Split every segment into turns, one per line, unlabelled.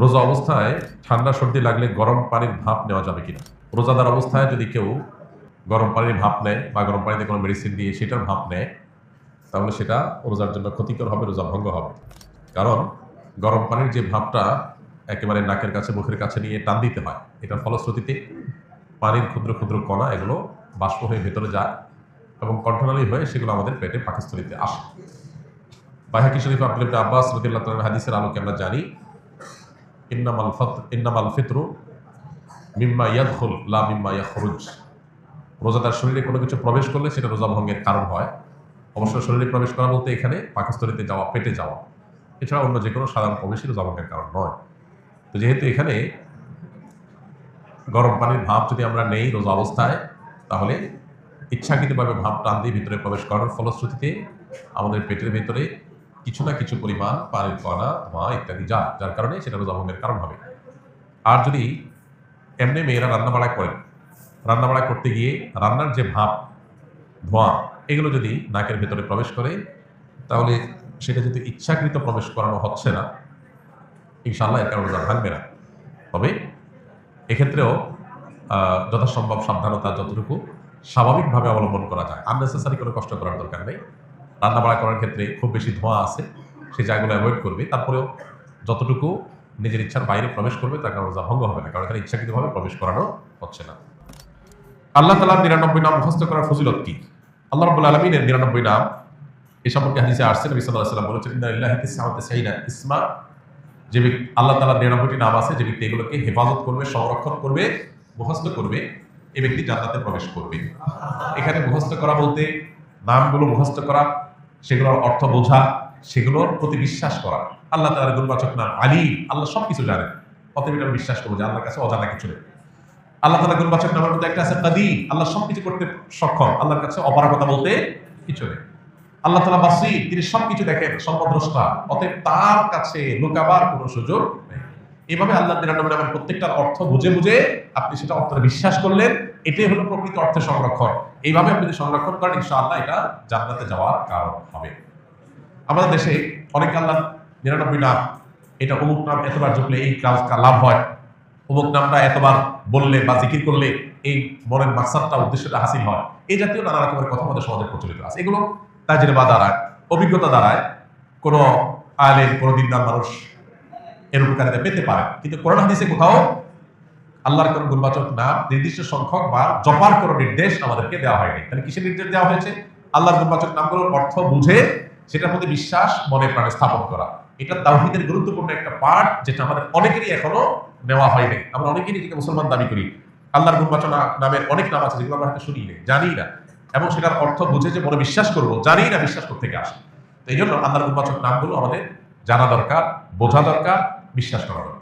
রোজা অবস্থায় ঠান্ডা সর্দি লাগলে গরম পানির ভাপ নেওয়া যাবে কিনা? রোজাদার অবস্থায় যদি কেউ গরম পানির ভাপ নেয় বা গরম পানিতে কোনো মেডিসিন দিয়ে সেটার ভাপ নেয়, তাহলে সেটা রোজার জন্য ক্ষতিকর হবে, রোজা ভঙ্গ হবে। কারণ গরম পানির যে ভাপটা একেবারে নাকের কাছে, মুখের কাছে নিয়ে টান দিতে হয়, এটার ফলশ্রুতিতে পানির ক্ষুদ্র ক্ষুদ্র কণা এগুলো বাষ্প হয়ে ভেতরে যায় এবং কণ্ঠনালী হয়ে সেগুলো আমাদের পেটে পাকস্থলিতে আসে। বাহাকি শরীফ ইবনে আব্বাস রাদিয়াল্লাহু তাআলা হাদিসের আলোকে আমরা জানি ইন্নামাল ইন্নামাল ফিতরু মিম্মা ইয়াদখুল, লা মিম্মা ইয়াখরুজ। রোজাদার শরীরে কোনো কিছু প্রবেশ করলে সেটা রোজা ভঙ্গের কারণ হয়। অবশ্য শরীরে প্রবেশ করা বলতে এখানে পাকস্থলিতে যাওয়া, পেটে যাওয়া। এছাড়া অন্য যে কোনো সাধারণ প্রবেশই রোজা ভঙ্গের কারণ নয়। তো যেহেতু এখানে গরম পানির ভাব যদি আমরা নেই রোজা অবস্থায়, তাহলে ইচ্ছাকৃতভাবে ভাব টান দিয়ে ভিতরে প্রবেশ করার ফলশ্রুতিতে আমাদের পেটের ভেতরে কিছু না কিছু পরিমাণ পানির কণা ধোঁয়া ইত্যাদি যা, যার কারণে সেটা রোজা ভঙ্গের কারণ হবে। আর যদি এমনি মেয়েরা রান্নাবাড়া করেন রান্নাবাড়া করতে গিয়ে রান্নার যে ভাব, ধোঁয়া, এগুলো যদি নাকের ভেতরে প্রবেশ করে, তাহলে সেটা যদি ইচ্ছাকৃত প্রবেশ করানো হচ্ছে না ইনশাল্লাহ এর কারণে রোজা ভাঙবে না। তবে এক্ষেত্রেও যথাসম্ভব সাবধানতা যতটুকু স্বাভাবিকভাবে অবলম্বন করা যায়। আননেসেসারি কোনো কষ্ট করার দরকার নেই। রান্নাবাড়া করার ক্ষেত্রে খুব বেশি ধোঁয়া আছে, সেই জায়গাগুলো অ্যাভয়েড করবে। তারপরেও যতটুকু নিজের ইচ্ছার বাইরে প্রবেশ করবে, তার কারণ রোজা ভঙ্গ হবে না, কারণ এখানে ইচ্ছাকৃতভাবে প্রবেশ করানো হচ্ছে না। আল্লাহ তালার নিরানব্বই নাম মুখস্থ করার ফজিলত কি? আল্লাহ রব্বুল আলমিনের নিরানব্বই নাম এ সম্পর্কে হাদিসে আসছে, নবী বলেছেন ইসমা। যে আল্লাহ তালার নিরানব্বইটি নাম আছে, যে ব্যক্তি এগুলোকে হেফাজত করবে, সংরক্ষণ করবে, মুখস্থ করবে এই ব্যক্তি জান্নাতে প্রবেশ করবে। এখানে মুখস্থ করা বলতে নামগুলো মুখস্থ করা সেগুলোর অর্থ বোঝা, সেগুলোর প্রতি বিশ্বাস করা। আল্লাহ তালার গুণবাচক নাম আলী। আল্লাহ সব কিছু জানেন। অতএব এটা বিশ্বাস করব যে আল্লাহর কাছে অজানা কিছু নেই। আল্লাহ তালা গুণবাচক নামের মধ্যে একটা আছে কাদি আল্লাহ সব কিছু করতে সক্ষম। আল্লাহর কাছে অপারগতা বলতে কিছু নেই। আল্লাহ তালা বাসি, তিনি সবকিছু দেখেন, সর্বদ্রষ্টা। অতএব তার কাছে লুকাবার কোনো সুযোগ নেই। এভাবে আল্লাহ নিরানব্বই নামের প্রত্যেকটার অর্থ বুঝে বুঝে আপনি সেটা অর্থে বিশ্বাস করলেন এটাই হলো প্রকৃত অর্থে সংরক্ষণ। এইভাবে আপনি যদি সংরক্ষণ করেন, ইনশাআল্লাহ এটা জান্নাতে যাওয়ার কারণ হবে। আমাদের দেশে অনেক আল্লাহ, নিরানব্বই নাম, এটা অমুক নাম এতবার জপলে এই কাজ লাভ হয়। অমুক নামটা এতবার বললে বা জিকির করলে এই মনের মাকসাদটা, উদ্দেশ্যটা হাসিল হয়। এই জাতীয় নানা রকমের কথা আমাদের সমাজে প্রচলিত আছে। এগুলো তাজরিবা দ্বারায়, অভিজ্ঞতা দ্বারায় কোনো আলেম, কোনো দিনদার মানুষ এর উপকারিতা পেতে পারে। কিন্তু কোরআন হাদিসে কোথাও আল্লাহর কোন গুণবাচক নাম নির্দিষ্ট সংখ্যক বা জপার কোনো নির্দেশ আমাদেরকে দেওয়া হয়নি। তাহলে কিসের নির্দেশ দেওয়া হয়েছে? আল্লাহর গুণবাচক নামগুলোর অর্থ বুঝে সেটার প্রতি বিশ্বাস, মনে প্রাণে স্থাপন করা। এটা তাওহীদের গুরুত্বপূর্ণ একটা পার্ট যেটা আমাদের অনেকেরই এখনও নেওয়া হয়নি। আমরা অনেকেই নিজেকে মুসলমান দাবি করি। আল্লাহর গুণবাচক নামের অনেক নাম আছে যেগুলো আমরা হয়তো শুনি না জানি না। এবং সেটার অর্থ বুঝে যে মনে বিশ্বাস করব, জানি না বিশ্বাস করতে আসে। তো এই জন্য আল্লাহর গুণবাচক নামগুলো আমাদের জানা দরকার, বোঝা দরকার, বিশ্বাস করা দরকার।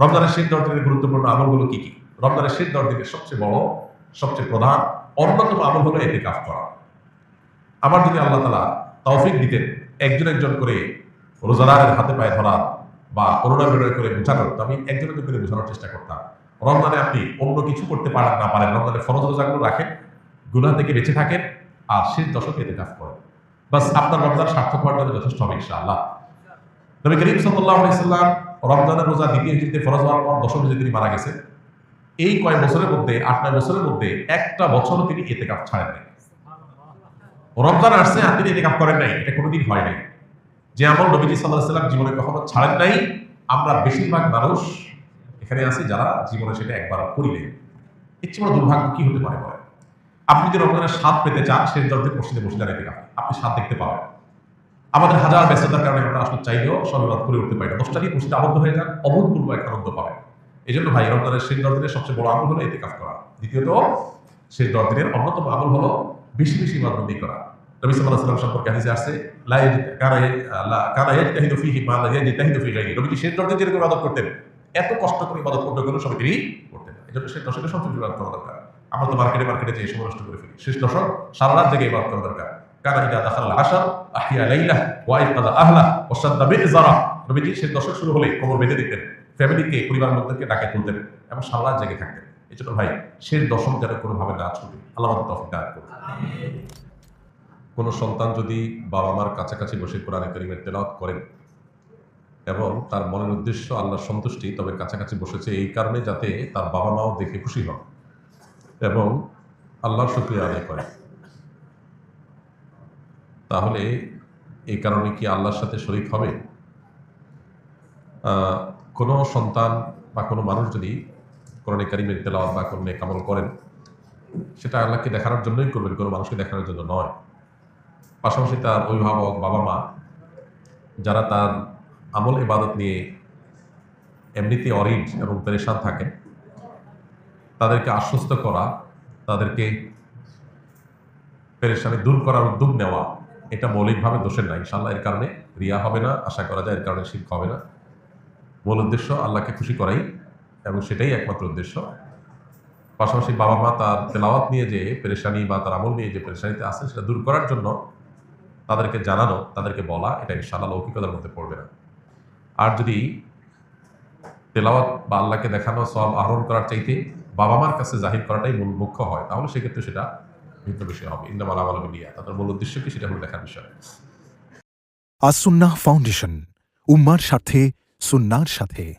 রমজানের শীত দশ দিনের গুরুত্বপূর্ণ আমলগুলো কি কি? রমজানের শীত দশ দিনের সবচেয়ে বড়, সবচেয়ে প্রধান, অন্যতম আমল হলো এতে কাজ করা। আমার যদি আল্লাহ তালা তৌফিক দিতেন, একজন একজন করে রোজাদারের হাতে পায়ে ধরা বা করোনা বিরয় করে বোঝানো আমি একজন একজন করে বোঝানোর চেষ্টা করতাম। রমজানে আপনি অন্য কিছু করতে পারেন, না পারেন রমজানে ফরজ রোজাগুলো রাখেন, গুনাহ থেকে বেঁচে থাকেন আর শেষ দশকে এতে কাজ করেন। বাস আপনার রমজান সার্থক হওয়ার জন্য যথেষ্ট হবে ইনশাআল্লাহ। নবী করিম সাল্লাল্লাহু আলাইহি সাল্লাম রমজানের রোজা দ্বিতীয় হিজরিতে ফরজ হওয়ার পর দশম হিজরিতে তিনি মারা গেছেন, এই কয় বছরের মধ্যে, আট নয় বছরের মধ্যে একটা বছরও তিনি এতে কাপ ছাড়েন নাই। রমজান আসছে আর তিনি এতে কাপ করেন নাই, এটা কোনোদিন হয় নাই। যে আমল নবীজি সাল্লাহ সাল্লাম জীবনে কখনো ছাড়েন নাই, আমরা বেশিরভাগ মানুষ এখানে আছি যারা জীবনে সেটা একবার করিলে এর চেয়ে দুর্ভাগ্য কি হতে পারে বলেন? আপনি যদি রমজানের স্বাদ পেতে চান সেই দরজে মসজিদে বসে থেকে আপনি স্বাদ দেখতে পাবেন। আমাদের হাজার ব্যস্ততার কারণে আমরা আসলে চাইলেও সর্ববাদ করে উঠতে পারি না। দশটা দিয়ে মসজিদে আবদ্ধ হয়ে যান, অভূতপূর্ব এক আনন্দ পাবেন। এই জন্য ভাই, রমজানের শেষ দশ দিনের সবচেয়ে বড় আমল হলো এতে কাজ করা। দ্বিতীয়ত, শেষ দশ দিনের অন্যতম আমল হলো বেশি বেশি ইবাদতবন্দি করা। নবী সাল্লাল্লাহু আলাইহি ওয়াসাল্লাম সম্পর্কে হাদিসে আসছে, লা ইয়াজি- কানা ইয়াজি- লা- কানা ইয়াজতাহিদু ফীহি মা লা ইয়াজতাহিদু ফী গায়রিহি নবীজি শেষ দশদিন যেরকম ইবাদত করতেন, এত কষ্ট করে ইবাদত করতে গেলেও সবাই তিনি করতেন এই জন্য শেষ দশকে সবচেয়ে ইবাদত করা দরকার। আমরা তো মার্কেটে মার্কেটে যে সময় নষ্ট করে ফেলি। শেষ দশক সারা রাত জেগে ইবাদত করা দরকার। কানা ইদা দাখাল আশার আহিয়া লাইলা ওয়া ইকাদা আহলা ওয়া শাদ্দা বিজারা নবীজি শেষ দশক শুরু হলে কোমর বেঁধে দিতেন ফ্যামিলিকে পরিবার লোকদেরকে ডাকে তুলতেন এবং সারা জেগে থাকতেন। এই জন্য ভাই শেষ দশক যেন কোনোভাবে না ছুটে। আল্লাহ তফিক দান করুন। কোনো সন্তান যদি বাবা মার কাছাকাছি বসে কোরআনে করিমের তেলাওয়াত করেন এবং তার মনের উদ্দেশ্য আল্লাহর সন্তুষ্টি তবে কাছাকাছি বসেছে এই কারণে যাতে তার বাবা মাও দেখে খুশি হন এবং আল্লাহর শুক্রিয়া আদায় করে তাহলে এই কারণে কি আল্লাহর সাথে শরিক হবে? কোনো সন্তান বা কোনো মানুষ যদি কোরআনে কারিমের তেলাওয়াত বা কোনো কামল করেন, সেটা আল্লাহকে দেখানোর জন্যই করবেন, কোনো মানুষকে দেখানোর জন্য নয়। পাশাপাশি তার অভিভাবক বাবা মা, যারা তার আমল ইবাদত নিয়ে এমনিতে অরিজ এবং পেরেশান থাকেন, তাদেরকে আশ্বস্ত করা, তাদেরকে পেরেশানি দূর করার উদ্যোগ নেওয়া এটা মৌলিকভাবে দোষের না ইনশাল্লাহ এর কারণে রিয়া হবে না, আশা করা যায় এর কারণে শিল্প হবে না। মূল উদ্দেশ্য আল্লাহকে খুশি করাই এবং সেটাই একমাত্র উদ্দেশ্য। পাশাপাশি বাবা মা তার তেলাওয়াত নিয়ে যে পেরেশানি বা তার আমল নিয়ে যে পেরেশানিতে আছে, সেটা দূর করার জন্য তাদেরকে জানানো, তাদেরকে বলা, এটা ইনশাআল্লাহ লৌকিকতার মধ্যে পড়বে না। আর যদি তেলাওয়াত বা আল্লাহকে দেখানো সব আহরণ করার চাইতে বাবা মার কাছে জাহির করাটাই মূল মুখ্য হয়, তাহলে সেক্ষেত্রে সেটা ভিন্ন বিষয় হবে। তাদের মূল উদ্দেশ্য কি? সেটা হলো দেখার বিষয়।
আসুন্না ফাউন্ডেশন, উম্মার সাথে, সুন্নার সাথে।